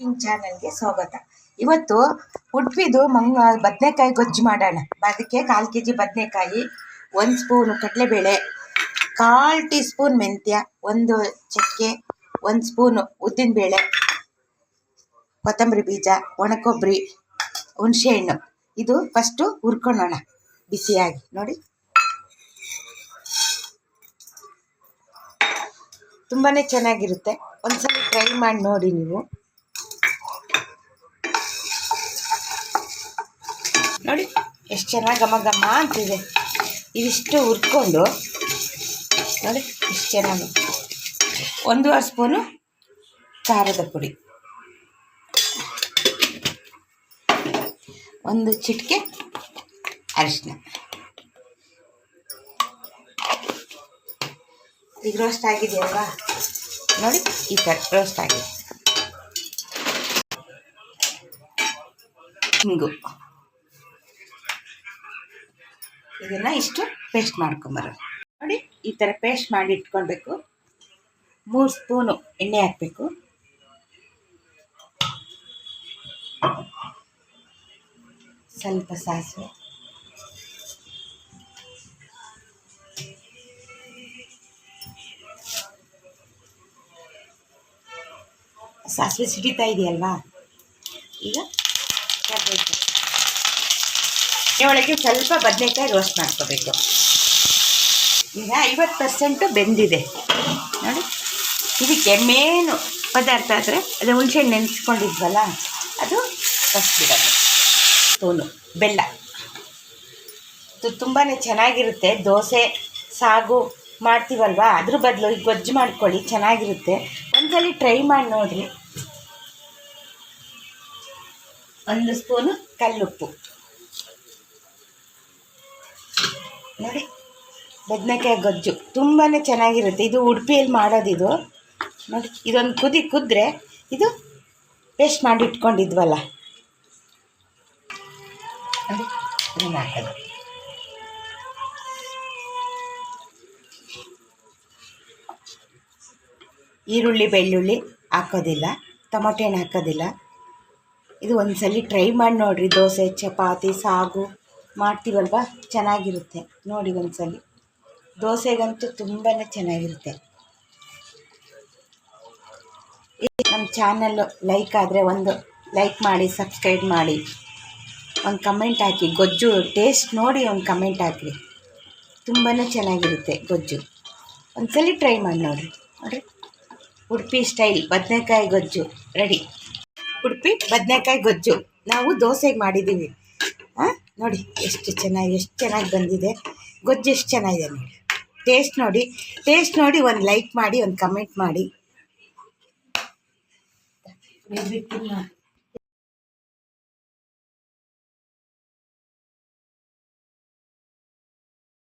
Cooking ಚಾನಲ್ಗೆ ಸ್ವಾಗತ. ಇವತ್ತು ಉಡುಪಿದು ಮಂಗ ಬದನೆಕಾಯಿ ಗೊಜ್ಜು ಮಾಡೋಣ. ಅದಕ್ಕೆ ಕಾಲು ಕೆ ಜಿ ಬದನೆಕಾಯಿ, ಒಂದು ಸ್ಪೂನು ಕಡಲೆಬೇಳೆ, ಕಾಲು ಟೀ ಸ್ಪೂನ್ ಮೆಂತ್ಯ, ಒಂದು ಚಕ್ಕೆ, ಒಂದು ಸ್ಪೂನು ಉದ್ದಿನಬೇಳೆ, ಕೊತ್ತಂಬರಿ ಬೀಜ, ಒಣಕೊಬ್ಬರಿ, ಹುಣಸೆಹಣ್ಣು. ಇದು ಫಸ್ಟು ಹುರ್ಕೊಳ್ಳೋಣ ಬಿಸಿಯಾಗಿ. ನೋಡಿ. ತುಂಬಾ ಚೆನ್ನಾಗಿರುತ್ತೆ. ಒಂದ್ಸಲ ಟ್ರೈ ಮಾಡಿ ನೋಡಿ ನೀವು. ನೋಡಿ, ಎಷ್ಟು ಚೆನ್ನಾಗಿ ಘಮ ಘಮ ಅಂತಿದೆ. ಇದಿಷ್ಟು ಹುರ್ಕೊಂಡು, ನೋಡಿ ಎಷ್ಟು ಚೆನ್ನಾಗಿ. ಒಂದೂವರೆ ಸ್ಪೂನು ಖಾರದ ಪುಡಿ. ಒಂದು ಚಿಟಿಕೆ ಅರಿಶಿನ. ಈಗ ರೋಸ್ಟ್ ಆಗಿದೆಯಲ್ವಾ ನೋಡಿ, ಈ ಥರ ರೋಸ್ಟ್ ಆಗಿದೆ. ಹಿಂಗು. ಇದನ್ನು ಇಷ್ಟು ಪೇಸ್ಟ್ ಮಾಡ್ಕೊಂಬರೋದು. ನೋಡಿ, ಈ ಥರ ಪೇಸ್ಟ್ ಮಾಡಿ ಇಟ್ಕೊಳ್ಬೇಕು. ಮೂರು ಸ್ಪೂನು ಎಣ್ಣೆ ಹಾಕಬೇಕು. ಸ್ವಲ್ಪ ಸಾಸಿವೆ. ಸಾಸಿವೆ ಸಿಡಿತಾ ಇದೆಯಲ್ವಾ? ಈಗ ಕರ್ಬೇವು ಒಳಗೆ ಸ್ವಲ್ಪ ಬದನೆಕಾಯಿ ರೋಸ್ಟ್ ಮಾಡ್ಕೋಬೇಕು. ಈಗ ಐವತ್ತು ಪರ್ಸೆಂಟು ಬೆಂದಿದೆ. ನೋಡಿ, ಇದಕ್ಕೆ ಮೇನು ಪದಾರ್ಥ ಆದರೆ ಅದು ಹುಣಸೆಹಣ್ಣು ನೆನೆಸ್ಕೊಂಡಿದ್ವಲ್ಲ, ಅದು ಫಸ್ಟ್ ಬಿಡೋದು ಸ್ಪೂನು ಬೆಲ್ಲ. ಇದು ತುಂಬಾ ಚೆನ್ನಾಗಿರುತ್ತೆ. ದೋಸೆ, ಸಾಗು ಮಾಡ್ತೀವಲ್ವಾ? ಅದ್ರ ಬದಲು ಈಗ ಗೊಜ್ಜು ಮಾಡ್ಕೊಳ್ಳಿ, ಚೆನ್ನಾಗಿರುತ್ತೆ. ಒಂದ್ಸಲ ಟ್ರೈ ಮಾಡಿ ನೋಡಿರಿ. ಒಂದು ಸ್ಪೂನು ಕಲ್ಲುಪ್ಪು. ನೋಡಿ, ಬದನೆಕಾಯಿ ಗೊಜ್ಜು. ತುಂಬಾ ಚೆನ್ನಾಗಿರುತ್ತೆ. ಇದು ಉಡುಪಿಯಲ್ಲಿ ಮಾಡೋದಿದು. ನೋಡಿ, ಇದೊಂದು ಕುದಿ ಕುದ್ರೆ ಇದು ಪೇಸ್ಟ್ ಮಾಡಿ ಇಟ್ಕೊಂಡಿದ್ವಲ್ಲ. ನೋಡಿ ಈರುಳ್ಳಿ, ಬೆಳ್ಳುಳ್ಳಿ ಹಾಕೋದಿಲ್ಲ. ಟೊಮೊಟೊ ಹಣ್ಣು ಹಾಕೋದಿಲ್ಲ. ಇದು ಒಂದು ಟ್ರೈ ಮಾಡಿ ನೋಡಿರಿ. ದೋಸೆ, ಚಪಾತಿ, ಸಾಗು. ಮಾಡ್ತೀವಲ್ವ? ಚೆನ್ನಾಗಿರುತ್ತೆ. ನೋಡಿ ಒಂದು ಸಲ ದೋಸೆಗಂತೂ ತುಂಬಾ ಚೆನ್ನಾಗಿರುತ್ತೆ. ನಮ್ಮ ಚಾನಲ್ಲು ಲೈಕ್ ಆದರೆ ಒಂದು ಲೈಕ್ ಮಾಡಿ ಸಬ್ಸ್ಕ್ರೈಬ್ ಮಾಡಿ. ಒಂದು ಕಮೆಂಟ್ ಹಾಕಿ. ಗೊಜ್ಜು ಟೇಸ್ಟ್ ನೋಡಿ ಒಂದು ಕಮೆಂಟ್ ಹಾಕಿರಿ. ತುಂಬಾ ಚೆನ್ನಾಗಿರುತ್ತೆ ಗೊಜ್ಜು. ಒಂದ್ಸಲಿ ಟ್ರೈ ಮಾಡಿ ನೋಡಿರಿ. ನೋಡಿರಿ. ಉಡುಪಿ ಸ್ಟೈಲ್ ಬದನೆಕಾಯಿ ಗೊಜ್ಜು. ರೆಡಿ ಉಡುಪಿ ಬದನೆಕಾಯಿ ಗೊಜ್ಜು. ನಾವು ದೋಸೆಗೆ ಮಾಡಿದ್ದೀವಿ ನೋಡಿ ಎಷ್ಟು ಚೆನ್ನಾಗಿ ಎಷ್ಟು ಚೆನ್ನಾಗಿ ಬಂದಿದೆ. ಗೊಜ್ಜು ಎಷ್ಟು ಚೆನ್ನಾಗಿದೆ ನೋಡಿ. ಟೇಸ್ಟ್ ನೋಡಿ ಟೇಸ್ಟ್ ನೋಡಿ ಒಂದು ಲೈಕ್ ಮಾಡಿ, ಒಂದು ಕಮೆಂಟ್ ಮಾಡಿ.